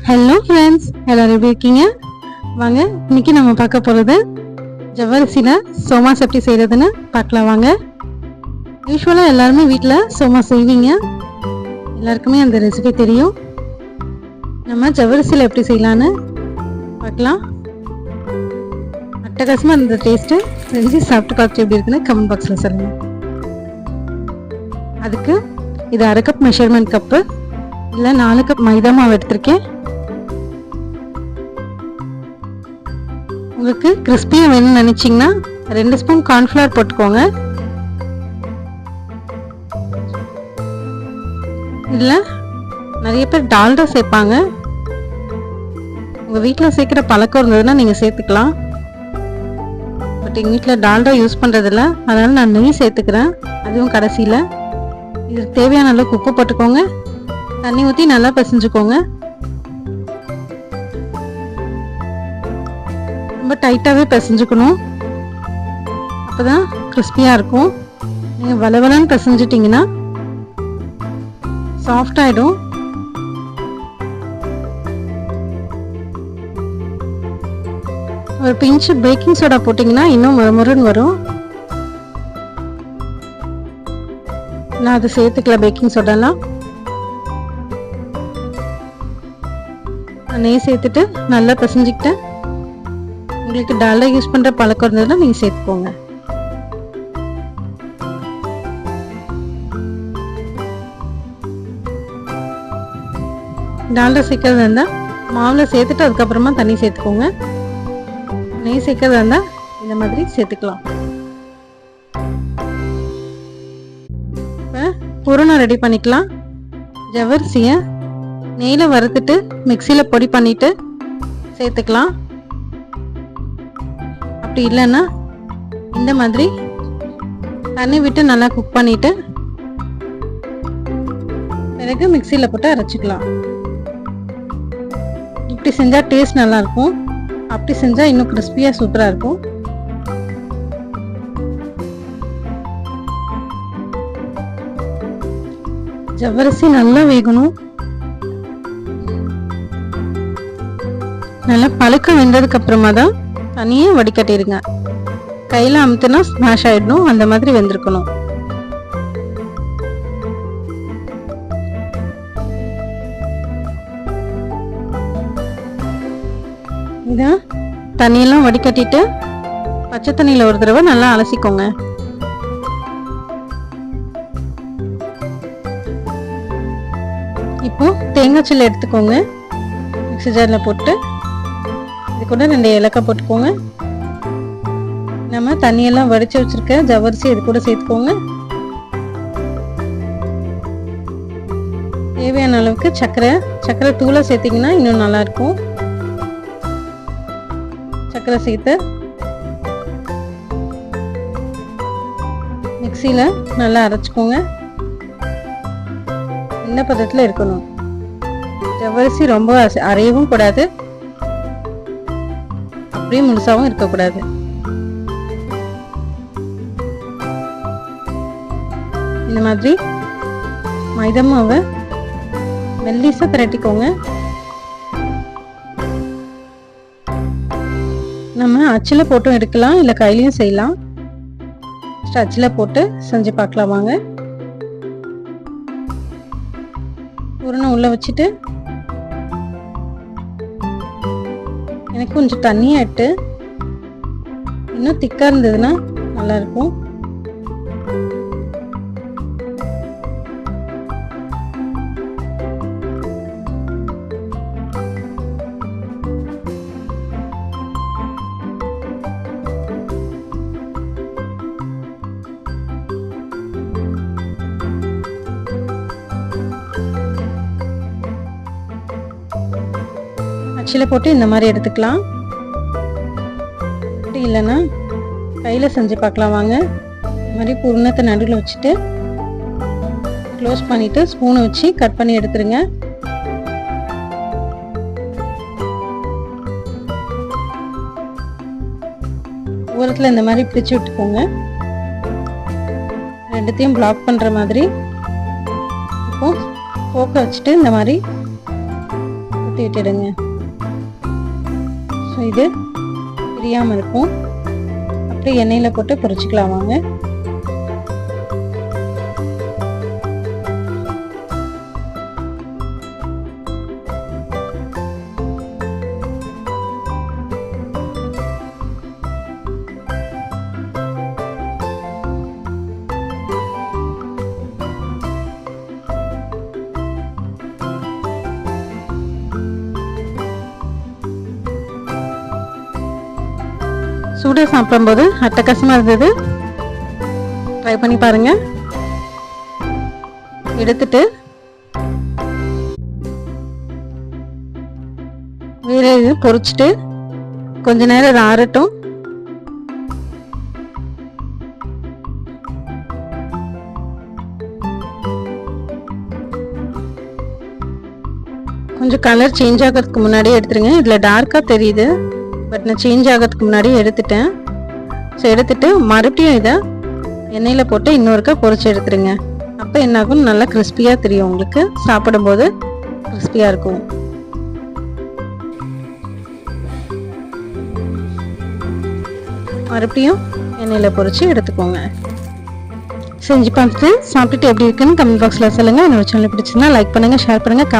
Hello friends எல்லோரும் எப்படி இருக்கீங்க? வாங்க இன்னைக்கு நம்ம பார்க்க போகிறது ஜவ்வரிசியில் சோமாஸ் எப்படி செய்கிறதுன்னு பார்க்கலாம் வாங்க. யூஸ்வலாக எல்லாருமே வீட்டில் சோமா செய்வீங்க. எல்லாருக்குமே அந்த ரெசிபி தெரியும். நம்ம ஜவ்வரிசியில் எப்படி செய்யலான்னு பார்க்கலாம். அட்டகாசமாக அந்த டேஸ்ட்டு செஞ்சு சாப்பிட்டு பார்த்துட்டு எப்படி இருக்குன்னு கமெண்ட் பாக்ஸில் சொல்லுங்கள் அதுக்கு இது அரை கப் மெஷர்மெண்ட் கப்பு இல்லை நாலு கப் மைதா மாவு எடுத்திருக்கேன். உங்களுக்கு கிறிஸ்பியாக வேணும்னு நினச்சிங்கன்னா ரெண்டு ஸ்பூன் கார்ன்ஃப்ளவர் போட்டுக்கோங்க. இதில் நிறைய பேர் டால்டா சேர்ப்பாங்க. உங்கள் வீட்டில் சேர்க்குற பழக்கம் இருந்ததுன்னா நீங்கள் சேர்த்துக்கலாம். பட் எங்கள் வீட்டில் டால்டா யூஸ் பண்ணுறதில்ல அதனால் நான் நெய் சேர்த்துக்கிறேன். அதுவும் கடைசியில். இதுக்கு தேவையான அளவுக்கு உப்பு போட்டுக்கோங்க. தண்ணி ஊற்றி நல்லா பிசைஞ்சுக்கோங்க. ரொம்ப டைட்டாகவே பிசைஞ்சுக்கணும். அப்போ தான் கிறிஸ்பியாக இருக்கும். நீங்கள் வளவலன்னு பிசைஞ்சிட்டிங்கன்னா சாஃப்ட் ஆகிடும் ஒரு பிஞ்சு பேக்கிங் சோடா போட்டிங்கன்னா இன்னும் மறுமுருன்னு வரும். நான் அது சேர்த்துக்கல பேக்கிங் சோடாலாம் நெய் சேர்த்துட்டு நல்லா பிசைஞ்சிக்கிட்டேன். உங்களுக்கு டால்டா யூஸ் பண்ணுற பழக்கம் இருந்ததுன்னா நீங்கள் சேர்த்துக்கோங்க. டால்டா சேர்க்கறதா இருந்தால் மாவில் சேர்த்துட்டு அதுக்கப்புறமா தண்ணி சேர்த்துக்கோங்க. நெய் சேர்க்கறதா இருந்தால் இந்த மாதிரி சேர்த்துக்கலாம். இப்போ பூரணம் ரெடி பண்ணிக்கலாம். ஜவரிசியை நெய்யில் வறுத்துட்டு மிக்சியில் பொடி பண்ணிவிட்டு சேர்த்துக்கலாம். அப்படி இல்லைன்னா இந்த மாதிரி தண்ணி விட்டு நல்லா குக் பண்ணிவிட்டு பிறகு மிக்சியில் போட்டு அரைச்சிக்கலாம். இப்படி செஞ்சால் டேஸ்ட் நல்லாயிருக்கும் அப்படி செஞ்சால் இன்னும் கிறிஸ்பியாக சூப்பராக இருக்கும். ஜவ்வரிசி நல்லா வேகணும். நல்லா பழுக்க வெந்ததுக்கு அப்புறமா தான் தனியே வடிகட்டிடுங்க கையில் அமுத்துனா ஸ்மாஷ் ஆகிடணும் அந்த மாதிரி வெந்திருக்கணும். இதை தண்ணியெல்லாம் வடிகட்டிட்டு பச்சை தண்ணியில் ஒரு தடவை நல்லா அலசிக்கோங்க. இப்போ தேங்காய் சில்லு எடுத்துக்கோங்க. மிக்சி ஜாரில் போட்டு இது கூட ரெண்டு ஏலக்காய் போட்டுக்கோங்க. நம்ம தண்ணியெல்லாம் வடித்து வச்சுருக்க ஜவரிசி இது கூட சேர்த்துக்கோங்க. தேவையான அளவுக்கு சர்க்கரை சர்க்கரை தூளை சேர்த்திங்கன்னா இன்னும் நல்லாயிருக்கும் சர்க்கரை சேர்த்து மிக்சியில் நல்லா அரைச்சிக்கோங்க. இந்த பதத்தில் இருக்கணும். ஜவ்வரிசி ரொம்ப அரையவும் கூடாது. அப்படியே முழுசாவும் இருக்கக்கூடாது. இந்த மாதிரி மைதா மாவை திரட்டிக்கோங்க. நம்ம அச்சில் போட்டும் எடுக்கலாம் இல்லை கையிலையும் செய்யலாம். அச்சில் போட்டு செஞ்சு பார்க்கலாம் வாங்க. உருணை உள்ள வச்சுட்டு எனக்கு கொஞ்சம் தண்ணியாக இட்டு இன்னும் திக்காக இருந்ததுன்னா நல்லாயிருக்கும் அச்சில் போட்டு இந்த மாதிரி எடுத்துக்கலாம். அப்படி இல்லைன்னா கையில் செஞ்சு பார்க்கலாம் வாங்க. இந்த மாதிரி புருணத்தை நடுவில் வச்சுட்டு க்ளோஸ் பண்ணிவிட்டு ஸ்பூனை வச்சு கட் பண்ணி எடுத்துருங்க. ஓரத்தில் இந்த மாதிரி பிடிச்சி விட்டுக்கோங்க. ரெண்டுத்தையும் பிளாக் பண்ணுற மாதிரி. இப்போ போக்க வச்சுட்டு இந்த மாதிரி ஊற்றி விட்டுடுங்க இது பிரியாமல் இருக்கும். அப்படியே எண்ணெயில் போட்டு பொரிச்சுக்கலாம் வாங்க. சூடாக சாப்பிடும்போது அட்டகாசமாக இருந்தது. ட்ரை பண்ணி பாருங்கள் எடுத்துட்டு வேற பொறிச்சிட்டு பொரிச்சிட்டு கொஞ்ச நேரம் அது ஆறட்டும். கொஞ்சம் கலர் சேஞ்ச் ஆகிறதுக்கு முன்னாடியே எடுத்துருங்க. இதில் டார்க்காக தெரியுது. பட் நான் சேஞ்ச் ஆகிறதுக்கு முன்னாடியே எடுத்துட்டேன். ஸோ எடுத்துட்டு மறுபடியும் இதை எண்ணெயில் போட்டு இன்னொருக்கா பொறிச்சு எடுத்துருங்க. அப்போ என்னாகும் நல்லா கிறிஸ்பியாக தெரியும் உங்களுக்கு. சாப்பிடும்போது கிறிஸ்பியாக இருக்கும். மறுபடியும் எண்ணெயில் பொறிச்சு எடுத்துக்கோங்க. செஞ்சு பார்த்துட்டு சாப்பிட்டுட்டு எப்படி இருக்குன்னு கமெண்ட் பாக்ஸில் சொல்லுங்கள் என்னோட சேனல் பிடிச்சிருந்தா லைக் பண்ணுங்கள் ஷேர் பண்ணுங்கள்